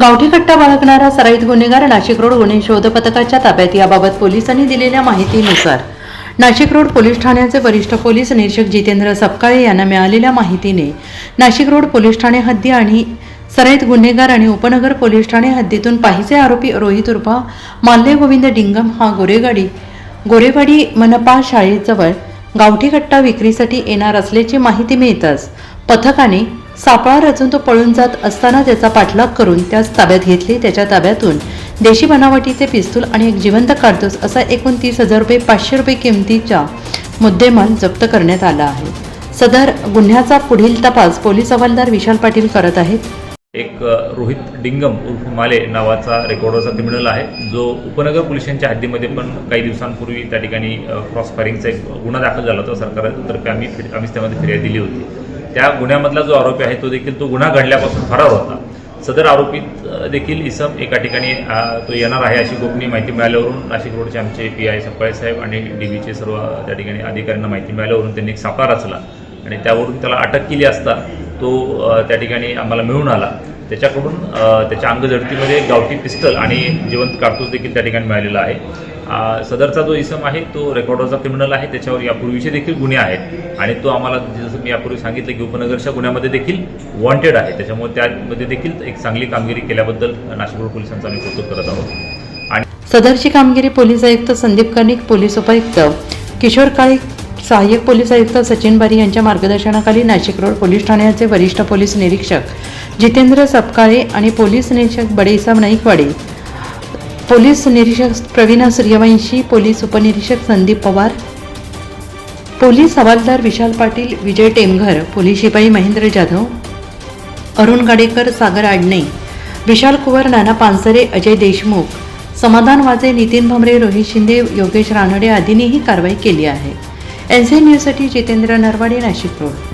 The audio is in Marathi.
गावठी कट्टा बाळगणारा सराईत गुन्हेगार नाशिक रोड गुन्हे शोध पथकाच्या ताब्यात. याबाबत पोलिसांनी दिलेल्या माहितीनुसार नाशिक रोड पोलीस ठाण्याचे वरिष्ठ पोलीस निरीक्षक जितेंद्र सपकाळे यांना मिळालेल्या माहितीने नाशिक रोड पोलीस ठाणे हद्दी आणि सराईत गुन्हेगार आणि उपनगर पोलीस ठाणे हद्दीतून पाहिजे आरोपी रोहित उर्फा माल्ले गोविंद डिंगम हा गोरेगाडी गोरेवाडी मनपा शाळेजवळ गावठी कट्टा विक्रीसाठी येणार असल्याची माहिती मिळताच पथकाने सापळा रचून तो पळून जात असताना त्याचा पाठलाग करून त्यास ताब्यात घेतले. त्याच्या ताब्यातून देशी बनावटीचे पिस्तूल आणि एक जिवंत काढतोस असा एकूण तीस हजार रुपये पाचशे रुपये किमतीचा मुद्देमाल जप्त करण्यात आला आहे. सदर गुन्ह्याचा पुढील तपास पोलीस हवालदार विशाल पाटील करत आहेत. एक रोहित डिंगम उर्फ माले नावाचा रेकॉर्डरचा क्रिमिनल आहे. जो उपनगर पोलिसांच्या हद्दीमध्ये पण काही दिवसांपूर्वी त्या ठिकाणी क्रॉस फायरिंगचा एक गुन्हा दाखल झाला होता. सरकारतर्फे आम्ही आम्हीच त्यामध्ये फिर्याद दिली होती. त्या गुन्ह्यामधला जो आरोपी आहे तो देखील तो गुन्हा घडल्यापासून फरार होता. सदर आरोपीत देखील इसम एका ठिकाणी तो येणार आहे अशी गोपनीय माहिती मिळाल्यावरून नाशिक रोडचे आमचे पी आय सपकाळे साहेब आणि डी बीचे सर्व त्या ठिकाणी अधिकाऱ्यांना माहिती मिळाल्यावरून त्यांनी एक सापळा रचला आणि त्यावरून त्याला अटक केली असता तो त्या ठिकाणी आम्हाला मिळून आला. त्याच्याकडून त्याच्या अंगझडतीमध्ये एक गावठी पिस्टल आणि जिवंत कारतूस देखील त्या ठिकाणी मिळालेला आहे. सदरचा जो इसम आहे तो रेकॉर्डरचा क्रिमिनल आहे. त्याच्यावर यापूर्वीचे देखील गुन्हे आहेत. आणि तो आम्हाला जसं मी यापूर्वी सांगितलं की उपनगरच्या गुन्ह्यामध्ये देखील वॉन्टेड आहे. त्याच्यामुळे त्यामध्ये देखील एक चांगली कामगिरी केल्याबद्दल नाशिक रोड पोलिसांचं आम्ही कौतुक करत आहोत. आणि सदरची कामगिरी पोलीस आयुक्त संदीप कर्णिक पोलीस उपायुक्त किशोर काळे सहाय्यक पोलीस आयुक्त सचिन बारी यांच्या मार्गदर्शनाखाली नाशिक रोड पोलीस ठाण्याचे वरिष्ठ पोलीस निरीक्षक जितेंद्र सपकाळे आणि पोलीस निरीक्षक बडेसाब नाईकवाडे. पोलीस निरीक्षक प्रवीणा सूर्यवंशी पोलीस उपनिरीक्षक संदीप पवार पोलीस हवालदार विशाल पाटील विजय टेमघर पोलीस शिपाई महेंद्र जाधव अरुण गाडेकर सागर आडणे विशाल कुवर नाना पानसरे अजय देशमुख समाधान वाजे नितीन भमरे रोहित शिंदे योगेश रानडे आदींनीही कारवाई केली आहे. एन सी न्यूजसाठी जितेंद्र नरवाडे नाशिक रोड